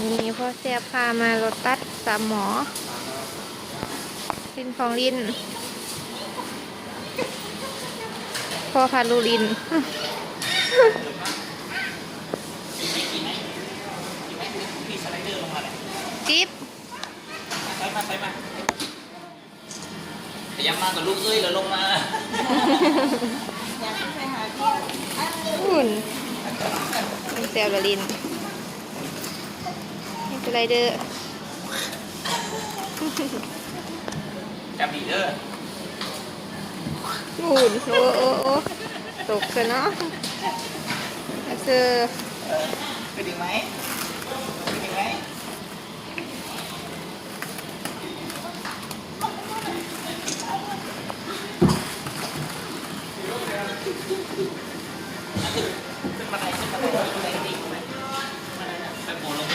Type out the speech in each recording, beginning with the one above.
นี่พ่อเสียพามารถตัดสามหมอลินของลินพ่อพาลูลินพี่สไลเดอร์ลงมาเลยจิ๊บไปมาไปมาพยายามมากับลูกเอ้ยแล้วลงมาหุ่นเป็นเซลลลินนี่คือ ไรเดอร์จับดีเด้อหุ่นโอ้โอ้โอ้ตกซะเนาะเซอร์ไปดึงไหมไปดึงไหมขึ้นมาไหนขึ้นมาไหนขึ้นมาไหนดีไหมไปโผล่ลง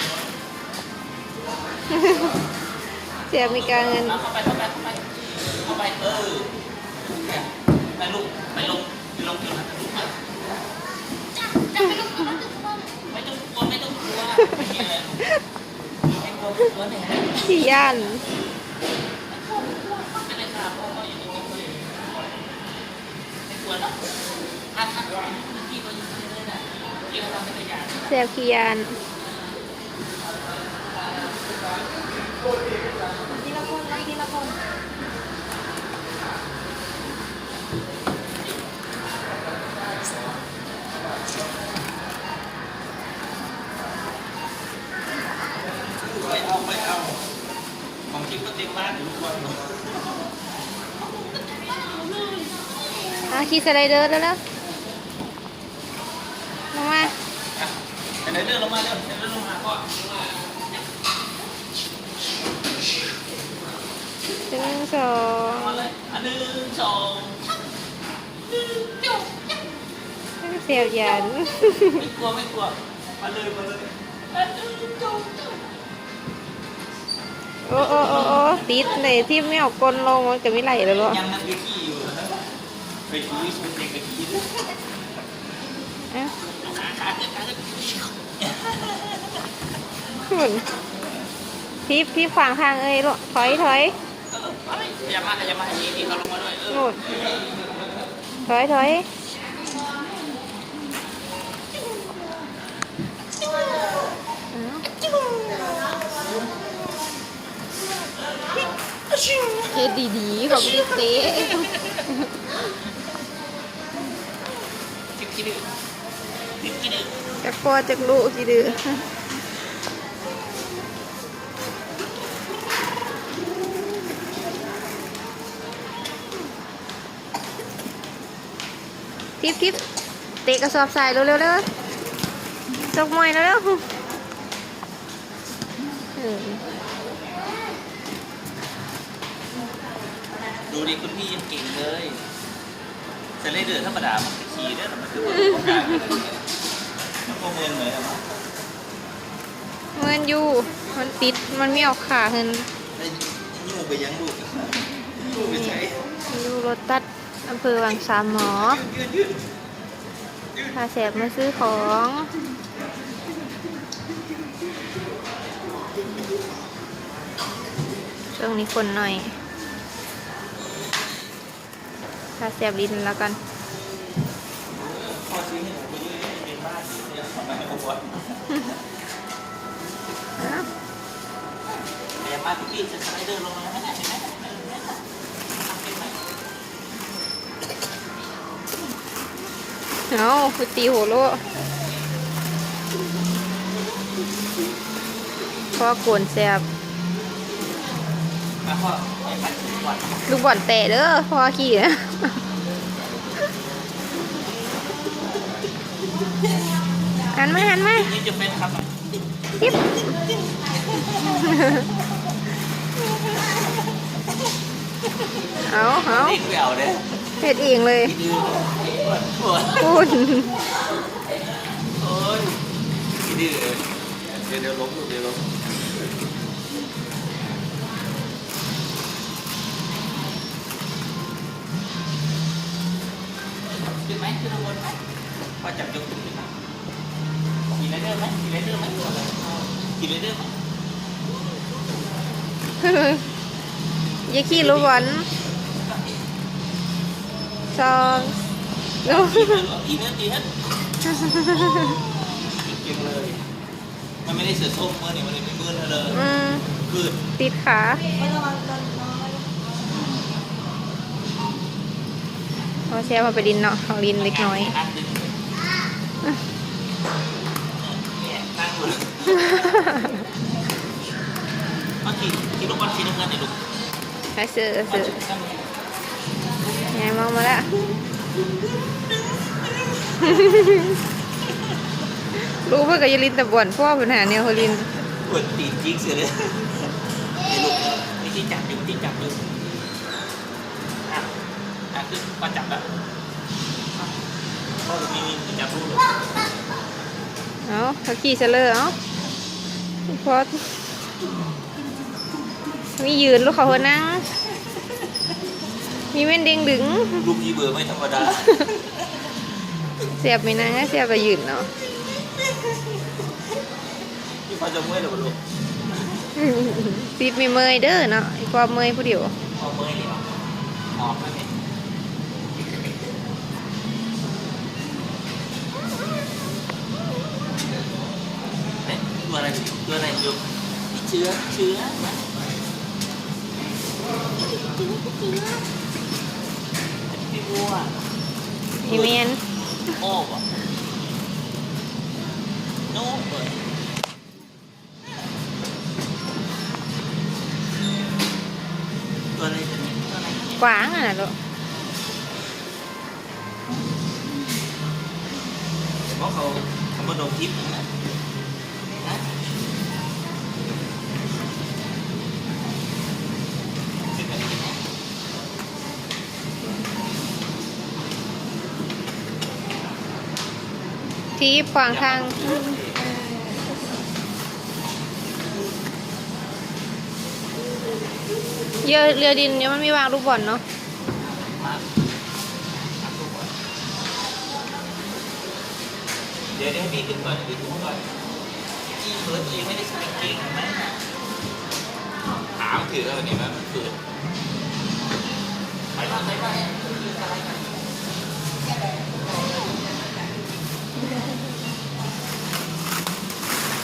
เสียมีการเงินเข้าไปเข้าไปเข้าไปเข้าไปเออเนี่ยไปลูกไปลงไปลงอยู่นะลูกมาไม่ต้องกลัวไม่ต้องกลัวไม่มีอะไรไม่กลัวกลัวไหนขี้ย่านไม่เลยค่ะเพราะว่าอยู่ตรงนี้ไม่กลัวเนาะอะค่ะพี่ก็อยู่ที่นี่นะพี่ก็ทำเป็นตัวอย่างเซลขี้ยาน ทีละคนนะทีละคนไม่เอาไม่เอาของจริงก็เต็มบ้านอยู่ทุกวันอะขี่สไลเดอร์แล้วแล้วลงมาแต่ในเรื่องลงมาเร็วในเรื่องลงมาก็ ห นึ่งสองมาเลยอันหนึ่งสองเซลยันไม่กลัวไม่กลัวมาเลยมาเลยอันหนึ่งสองโอ้โอ้โอ้โอ้ติดเลยที่ไม่เอากลนลงมันก็ไม่ไหลแล้วบ่ยังนั่งไปขี่อยู่นะไปขี่ชวนเด็กไปขี่ด้วยอะขาขาเจ็บขาเจ็บหุ่นทิปทิปขวางทางเอ้ยลูกถอยถอยเออไปอ ยามาอย่ามาอย่างนี้ที่เขาลงมาด้วยเออนู่นถอยถอยเฮ็ดดีๆของดิเต้จิ๊บจิ๊บจิ๊บจิ๊บจากพ่อจากลูกกี่ดื้อ ทิปทิปเตะกระสอบใส่เร็วๆเร็วจกมวยแล้วเร็วเออดูดิคุณพี่ยังเก่งเลยแต่เลยเดือดธรรมดามันจะขี่ได้แต่มันคือว่าโอกาสมันก็เงินเลยอะเงินอยู่ มันติด มันไม่ออกขาเงินได้ยุ่งไปยังลูกลูกไปใช้อยู่รถตัด อำเภอวังสามหมอพาแสบมาซื้อของช่วงนี้คนหน่อยพาแสบลิ้นแล้วกันพ่อซื้อให้หนูไปยืดเป็นบ้านอยู่เนี่ยวมาพี่จะสไลเดอร์ลงมาไหมเห็นไหม เอาคือตีหัวโลพ่อโกนแสบมาพ่อไอ้พันทุกวันลูกบอลแตะเด้อพ่อขี่นะหันมาหันมานี่จะเป็นครับทิปเอาเอานี่แววเลยเฮ็ดเองเลย ดื้อปวดพูดโอ้ยดื้อเดี๋ยวเดี๋ยวล้มเดี๋ยวล้มขึ้นไหมขึ้นบนไหมพอจับยกขึ้นไหมมีไรเดอร์ไหมมีไรเดอร์ไหมมีกินเลยเด้ออย่าขี้รู้บอลสอง กินเลยเหรอกินเนื้อกินเนื้อกินเลย มันไม่ได้เสือส้มเมื่อนี่มันเลยไม่เมื่อเลยอืมคือติดขาไม่ระวังโดนน้อยเขาแช่มาไปดินเนาะของดินเล็กน้อยนั่งดึงเนี่ยนั่งอยู่เลยเมื่อกี้กินลูกบอลสีน้ำเงินเนี่ยลูกใช้เสือมาเสือจุดกันไงมองมาแล้ว รู้เพื่อกับยาลินแต่บ่วนพ่อปัญหาเนี่ยเขาลินปวดตีนจิกเสียเลยนี่ลูกวิธีจับอยู่วิธีจับอยู่อะอะคือพอจับแล้วพ่อมีมีจับลูกลูกเอาเขาขี่เสลอเอาพอมียืนลูกเขาหัวนั่ง มีเม่นเด้งดึง ลูกยี่เบื่อไม่ธรรมดา เสียบไม่นั่งเสียบไปยืนเนาะที่พ่อจะเมื่อยหรือเปล่าลูกติดมีเมยเด้อเนาะไอ้ความเมยผู้เดียวพอเมื่อยนี่หรอหอมไหมเนี่ยเอ๊ะตัวอะไรตัวอะไรอยู่นี่เชื้อเชื้อ พี่บัวพี่เมนโอ้บโน้เปิดตัวอะไรตัวนี้ตัวอะไรเนี่ยกวางอะลูกเพราะเขาทำบนดงทิพย์นะ ทีบขวางทาง เรือเรือดินเนี่ยมันมีวางลูกบอลเนาะมาทำลูกก่อนเดี๋ยวเดี๋ยวดีขึ้นก่อนพี่ขึ้นก่อนพี่เฟิร์สยังไม่ได้ใส่เกงไหมถามถือแล้ววันนี้มันเกิดไปมาไปมา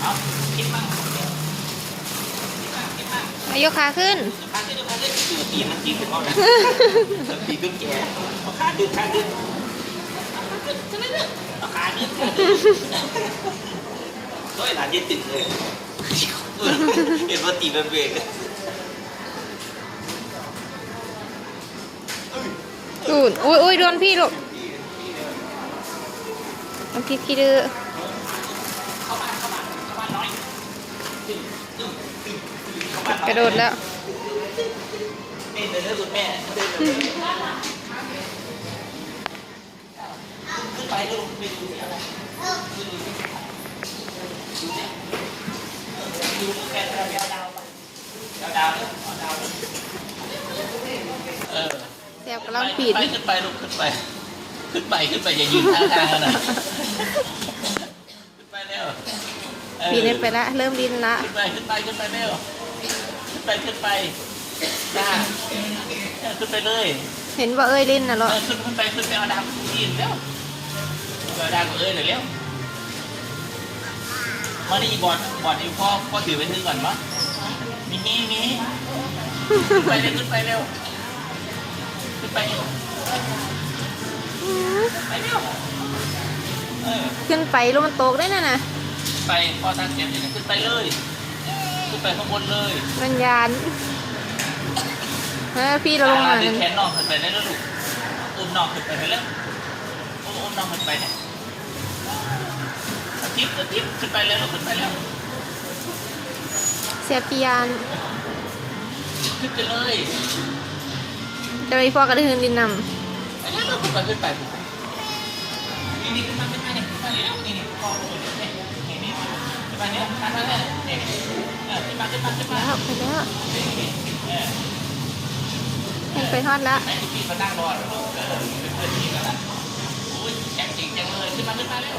เอาคิดมั่งคิดมั่งคิดมั่งมายกขาขึ้น ข้างขึ้นข้างขึ้นดูตีนมันตีนถึงเอานะตีนตุ๊กแกเอาขาดึงขาดึงเอาขาดึงขาดึงด้วยหลานยึดติดเลยเห็นว่าตีมันเบรกอูนอุ้ยอุ้ยโดนพี่ลูกโดนพี่ขี้ดื้อ กระโดดแล้วเดินเลยคุณแม่เดินเลยขึ้นไปลูกไปดูสิอะไรดูสิดูสิดูแกดาวดาวไปดาวดาวเลยดาวเลยเออแสบกำลังปีดไปขึ้นไปลูกขึ้นไป ขึ้นไปขึ้นไปอย่ายืนท่าทางกันนะขึ้นไปเร็วออปีนไปละเริ่มดินละขึ้นไปขึ้นไปขึ้นไปเร็ว ขึ้นไปขึ้นไปจ้าเออขึ้นไปเลยเห็นว่าเอ้ยลินน่ะเหรเอออขึ้นขึ้นไปขึ้นไปเอาดาวกินแล้วเอาดาวกับเอ้ยหน่อยเร็วมาดิบอลบอลอีพ่อพ่อถือไปนึงก่อนวะมีมีมีขึ้นไปเร็วขึ้นไปเร็วขึ้นไปเร็วไปเร็วเออ ขึ้นไปลมมันตกได้น่ะนะไปพอตั้งเสียงเสร็จขึ้นไปเลย ขึ้นไปข้างบนเลยมันยานเฮ้ยพี่เราลงมาดึนั่งนแขนนอกขึ้นไปได้แล้วลูกอุ้มนอกขึ้นไปได้แล้วอุ้มอุ้มนอกขึ้นไปเนี่ยอาทิตย์อาทิตย์ขึ้นไปแล้วลูกขึ้นไปแล้วเสียปียานขึ้นไปเลยจะไปฟอกกระดืนดินนไปแล้วลูกขึ้นไปขึ้นไปขึ้นไปนี่นี่ขึ้นมาขึ้นมาเนี่ยขึ้นมาเลยนี่นี่คอลงเนี่ยนี่นี่ เนี่ยขึ้นมาเนี่ยนี่เออขึ้นมาขึ้นมาขึ้นำมาแล้วไปแล้วนี่นี่เห็นไปทอดละไอ้พี่เขานั่งรอแล้วเออเพื่อนพี่กันละโอ้ยแข็งจริงจังเลยขึ้นมาขึ้นมาเร็ว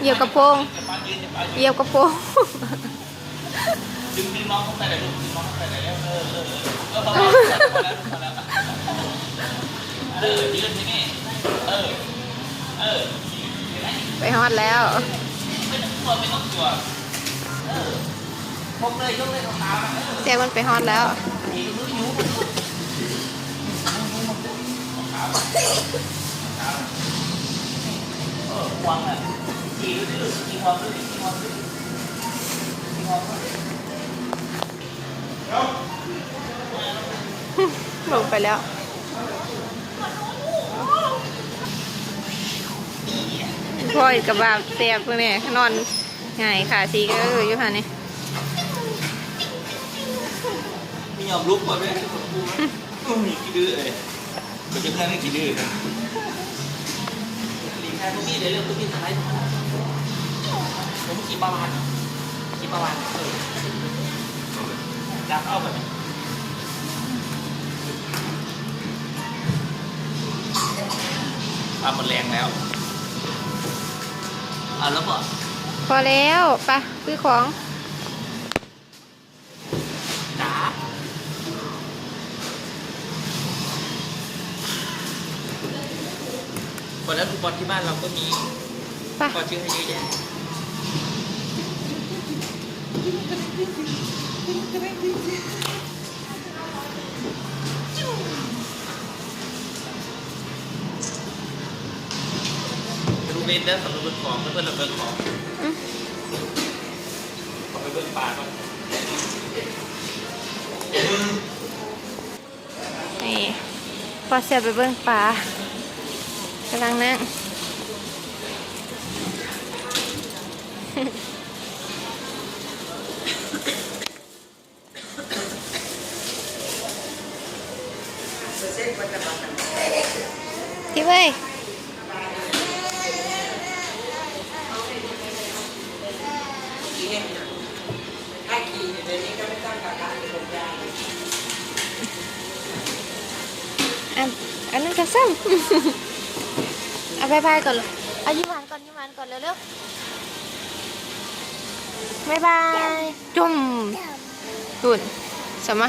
เหยียบกระโปรงจะปังยืนจะปังเหยียบกระโปรงดึงดึงน้องเข้าไปเลยลูกดึงน้องเข้าไปเลยเออเออเออเออพอแล้วพอแล้วเออยืนที่นี่เออเออไปฮอดแล้ว กลัวไม่ต้องกลัวเออพกเลยยกเลยของตาเออเสียมันไปฮอดแล้วอีกมือยูเออควงอะขี่ดูดิขี่ควงดูดิขี่ควงดูดิขี่ควงดูดิลงไปแล้ว พ่อยกับบาบเสียบพวกนี้นอนไงายขาสีก็เอออยู่ค่ะนี่ไม่ยอมลุกมาเลยอืมกี่ดื้อเลยเป็นเพื่อนให้กี่ดื้อหลีกทางพวกพี่เดี๋ยวเรื่องพวกพี่ทำไรผมขี่ประวานขี่ประวานเออจับเอาแบบนี้ทำมันแรงแล้ว อะแล้วบอกพอแล้วไปะซื้อของจ๋าบอลแล้วลูกบอลที่บ้านเราก็มีไปะก็ชื่อให้เยอะแยะ เล่นแล้วสำหรับเบิ้งของเพื่อนเราเบิ้งของอื้อขอไปเบิ้งป่าก่อนนี่พอเสียไปเบิ้งปลากำลังนั่ง อันนั้นก็ซ้ำเอาบายบายก่อนเลยเอายิ้มหวานก่อนยิ้มหวานก่อนเร็วๆบายบายจุ่มตุ่นสมะ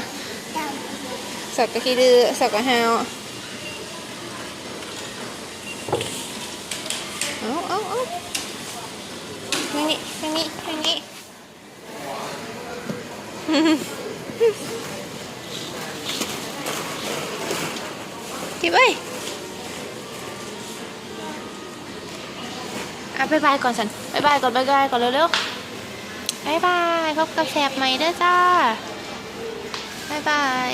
สักกะขี้ดื้อสักกะฮาวเอาเอาเอาทางนี้ทางนี้ทางนี้ ทิปเอ้ยอะบายบายก่อนสันบายบายก่อนบายบายก่อนเร็วๆบายบายพบกับแสบใหม่เด้อจ้าบายบาย